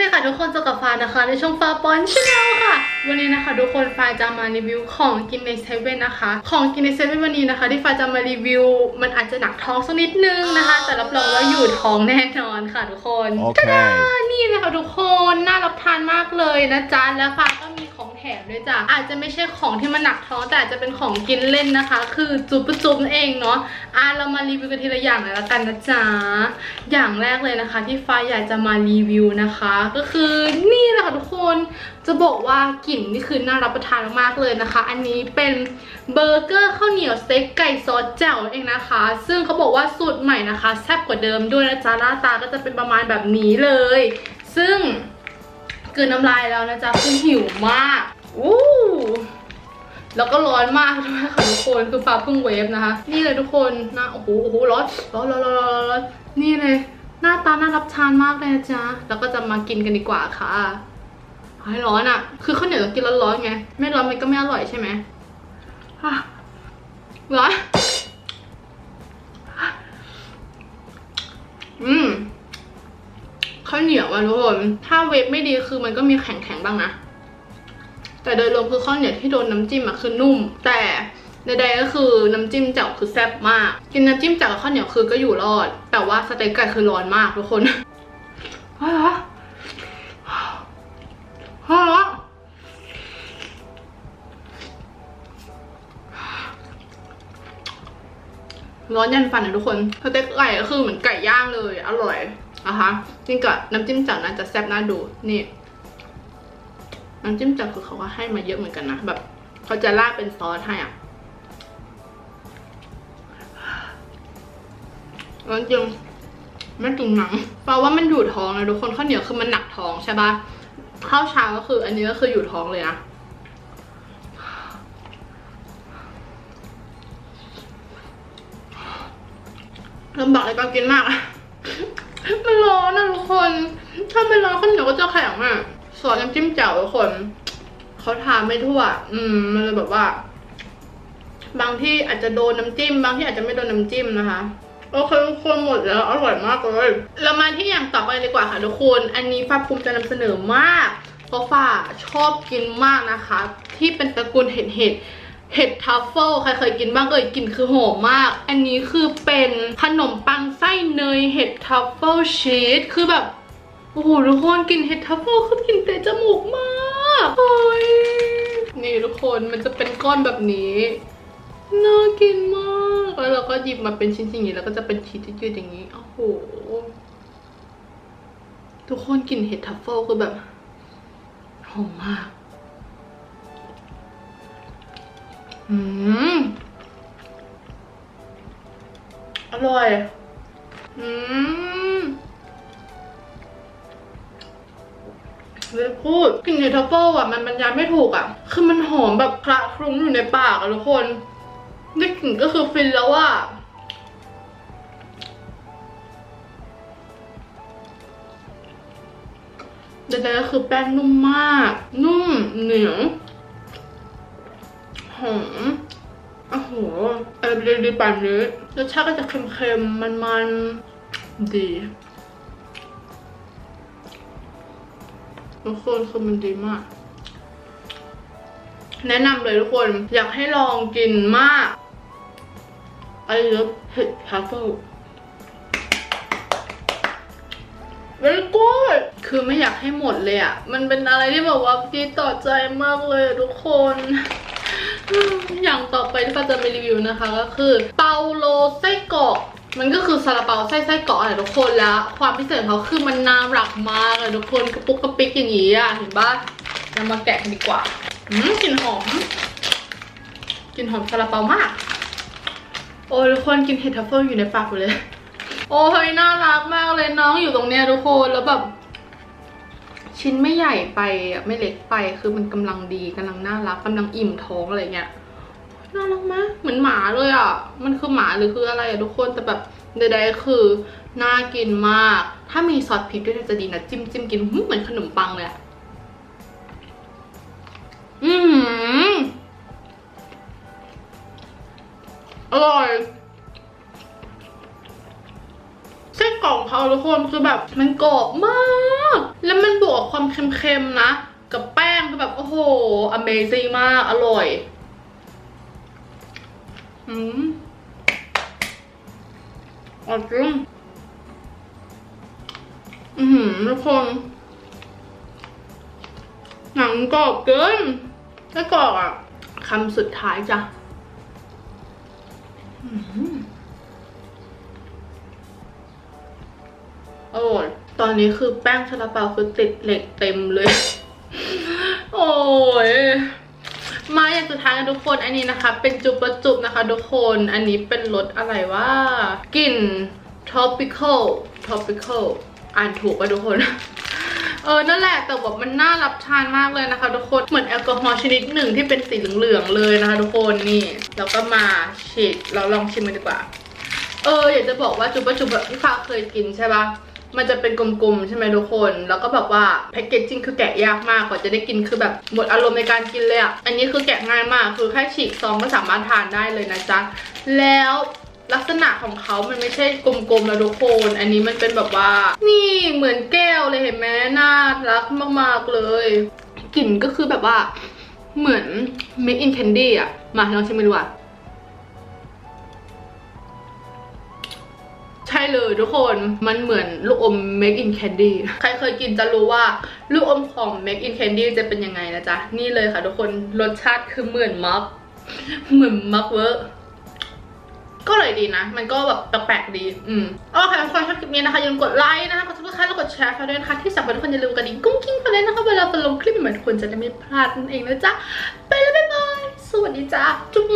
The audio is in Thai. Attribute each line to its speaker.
Speaker 1: ดีค่ะทุกคนเจอกับฟ้านะคะ ในช่องฟ้าปอนชาแนลค่ะ วันนี้นะคะ ทุกคนฟ้าจะมารีวิวของกินในเซเว่นนะคะ ของกินในเซเว่นวันนี้นะคะ ที่ฟ้าจะมารีวิว มันอาจจะหนักท้องสักนิดนึงนะคะ แต่รับรองว่าอยู่ท้องแน่นอนค่ะทุกคน
Speaker 2: โอเค
Speaker 1: ตาดานี่นะคะทุกคนน่ารับทานมากเลยนะจ๊ะแล้วฟ้าก็มีของแถ มด้วยจ้ะอาจจะไม่ใช่ของที่มันหนักท้องแต่อาจจะเป็นของกินเล่นนะคะ คือจุบจุบนั่นเองเนาะอะเรามารีวิวกันทีละอย่างเลยละกันนะจ๊ะอย่างแรกเลยนะคะ ที่ฟ้าอยากจะมารีวิวนะคะ ก็คือนี่แหละค่ะทุกคนจะบอกว่ากลิ่นนี่คือน่ารับประทานมากเลยนะคะ อันนี้เป็นเบอร์เกอร์ข้าวเหนียวสเต็กไก่ซอสแจ่วเองนะคะ ซึ่งเขาบอกว่าสูตรใหม่นะคะแซ่บกว่าเดิมด้วยนะจ๊ะหน้าตาก็จะเป็นประมาณแบบนี้เลย ซึ่งกลืนน้ำลายแล้วนะจ๊ะคือหิวมาก อู้แล้วก็ร้อนมากด้วยค่ะทุกคนคือฟ้าเพิ่งเวฟนะคะ นี่เลยทุกคนนะโอ้โหโอ้โหร้อนร้อนร้อนร้อนร้อนร้อนนี่เลย หน้าตาน่ารับทานมากเลยนะจ๊ะแล้วก็จะมากินกันดีกว่าค่ะให้ร้อนอะ่ะ คือข้าวเหนียวเรากินร้อนๆไง ไม่ร้อนมันก็ไม่อร่อยใช่ไหมร้อนอืมข้าวเหนียวอะทุกคน ถ้าเวฟไม่ดีคือมันก็มีแข็งๆบ้างนะ แต่โดยรวมคือข้าวเหนียวที่โดนน้ำจิ้มอะคือนุ่ม แต่ใดๆก็คือน้ำจิ้มแจ่วคือแซ่บมาก กินน้ำจิ้มแจ่วกับข้าวเหนียวคือก็อยู่รอด แต่ว่าสเต็กไก่คือร้อนมากทุกคนฮ้อนฮ้อนร้อนยันฟันนะทุกคนสเต็กไก่ก็คือเหมือนไก่ย่างเลย อร่อยนะคะจริงกับน้ำจิ้มแจ่วน่าจะแซ่บน่าดูนี่ น้ำจิ้มแจ่วคือเขาก็ให้มาเยอะเหมือนกันนะแบบเขาจะราดเป็นซอสให้อะร้อนจริงไม่จุงหนังแปลว่ามันอยู่ท้องนะทุกคนข้าวเหนียวคือมันหนักท้องใช่ปะข้าวเช้าก็คือ อันนี้ก็คืออยู่ท้องเลยนะลำบากในการกินมากอะมันร้อนนะทุกคน ถ้าไม่ร้อนข้าวเหนียวก็จะแข็งอะ ซอสน้ำจิ้มแจ่วทุกคนเขาทานไม่ทั่ว อืม มันเลยแบบว่า บางที่อาจจะโดนน้ำจิ้ม บางที่อาจจะไม่โดนน้ำจิ้มนะคะโอเคทุกคนหมดแล้วอร่อยมากเลย เรามาที่อย่างต่อไปเลยดีกว่าค่ะทุกคน อันนี้ฟ้าภูมิใจนำเสนอมากเพราะฟ้าชอบกินมากนะคะ ที่เป็นตระกูลเห็ดเห็ดเห็ดทัฟเฟิลใครเคยกินบ้างเอ่ยกลิ่นคือหอมมาก อันนี้คือเป็นขนมปังไส้เนยเห็ดทัฟเฟิลชีสคือแบบ โอ้โหทุกคนกลินเห็ดทัฟเฟิลคือกลินเตะจมูกมากเฮ้ยนี่ทุกคนมันจะเป็นก้อนแบบนี้น่ากินมากแล้วเราก็หยิบมาเป็นชิ้นๆอย่างนี้แล้วก็จะเป็นชีสยืดๆอย่างนี้โอ้โหทุกคนกลิ่นเห็ดทัฟเฟิลคือแบบหอมมากอืมอร่อย อืม เลยพูดกลิ่นเห็ดทัฟเฟิลอะมันบรรยายไม่ถูกอะ คือมันหอมแบบคละคลุ้งอยู่ในปากอะทุกคนได้กลิ่นก็คือฟินแล้วอะใดๆก็คือแป้งนุ่มมาก นุ่มเหนียวหอมโอ้โหอะไรดีๆแบบนี้รสชาติก็จะเค็มๆ มันๆ ดี ทุกคนคือมันดีมาก แนะนำเลยทุกคน อยากให้ลองกินมาก I love เห็ดทัฟเฟิล very good คือไม่อยากให้หมดเลยอะ มันเป็นอะไรที่แบบว่าดีต่อใจมากเลยทุกคน อย่างต่อไปที่ฟ้าจะมารีวิวนะคะ ก็คือ เปาโลไส้กรอก มันก็คือซาลาเปาไส้ไส้กรอกอะทุกคนแล้ว ความพิเศษของเขาคือมันน่ารักมากเลยทุกคนกระปุกกระปิกอย่างนี้อะเห็นปะเรามาแกะกันดีกว่าอืมกลิ่นหอมกลิ่นหอมซาลาเปามาก โอ้ทุกคนกินเห็ดทัฟเฟิลอยู่ในปากอยู่เลย โอ้ยน่ารักมากเลยน้องอยู่ตรงเนี้ยทุกคนแล้วแบบชิ้นไม่ใหญ่ไปอะไม่เล็กไปคือมันกำลังดีกำลังน่ารักกำลังอิ่มท้องอะไรเงี้ย น่ารักมากเหมือนหมาเลยอะ มันคือหมาหรือคืออะไรอะทุกคนแต่แบบใดๆคือน่ากินมาก ถ้ามีซอสพริกด้วยจะดีนะจิ้มจิ้มกินเหมือนขนมปังเลยอะอืมอร่อยไส้นกรอกของเขาทุกคนคือแบบมันกรอบมาก แล้วมันบวกความเค็มๆนะ กับแป้งคือแบบ โอ้โห amazing มาก อร่อย อืมอร่อยจริงอือหือทุกคน หนังกรอบเกินแล้วกรอบอะคำสุดท้ายจ้ะอื้อหืออร่อยตอนนี้คือแป้งซาลาเปาคือติดเหล็กเต็มเลย โอ้ย สุดท้ายกันทุกคนอันนี้นะคะ เป็นจุบประจุบนะคะทุกคนอันนี้เป็นรสอะไรว่ากลิ่น tropical tropical อ่านถูกป่ะทุกคนเออ นั่นแหละ แต่แบบมันน่ารับทานมากเลยนะคะ ทุกคน เหมือนแอลกอฮอล์ชนิดหนึ่งที่เป็นสีเหลืองๆเลยนะคะ ทุกคน นี่ แล้วก็มาฉีด เราลองชิมกันดีกว่า เออ อยากจะบอกว่าจุบปะจุบแบบที่ฟ้าเคยกินใช่ปะ มันจะเป็นกลมๆ ใช่ไหมทุกคน แล้วก็แบบว่าแพ็กเกจจิ้งคือแกะยากมากกว่าจะได้กินคือแบบหมดอารมณ์ในการกินเลยอะ อันนี้คือแกะง่ายมาก คือแค่ฉีกซองก็สามารถทานได้เลยนะจ๊ะ แล้วลักษณะของเขามันไม่ใช่กลมๆแล้วทุกคน อันนี้มันเป็นแบบว่า นี่เหมือนแก้วเลยเห็นไหมน่ารักมากๆเลย กลิ่นก็คือแบบว่าเหมือน make in candy อะ มาลองชิมดูอะ ใช่เลยทุกคนมันเหมือนลูกอม Make in Candy ใครเคยกินจะรู้ว่าลูกอมของ Make in Candy จะเป็นยังไงนะจ๊ะ นี่เลยค่ะทุกคนรสชาติคือเหมือนมัฟเหมือนมัฟเวอร์ก็เลยดีนะ มันก็แบบแปลกๆดี อืมโอเคทุกคนชอบคลิปนี้นะคะอย่าลืมกดไลค์นะคะ กดซับสไครต์แล้วกดแชร์ค่ะด้วยนะคะ ที่สำคัญทุกคนอย่าลืมกระดิ่งกุ้งกิ้งไปเลยนะคะ เวลาจะลงคลิปใหม่ทุกคนจะได้ไม่พลาดนั่นเองนะจ๊ะ ไปแล้วบ๊ายบาย สวัสดีจ้าจุ๊บ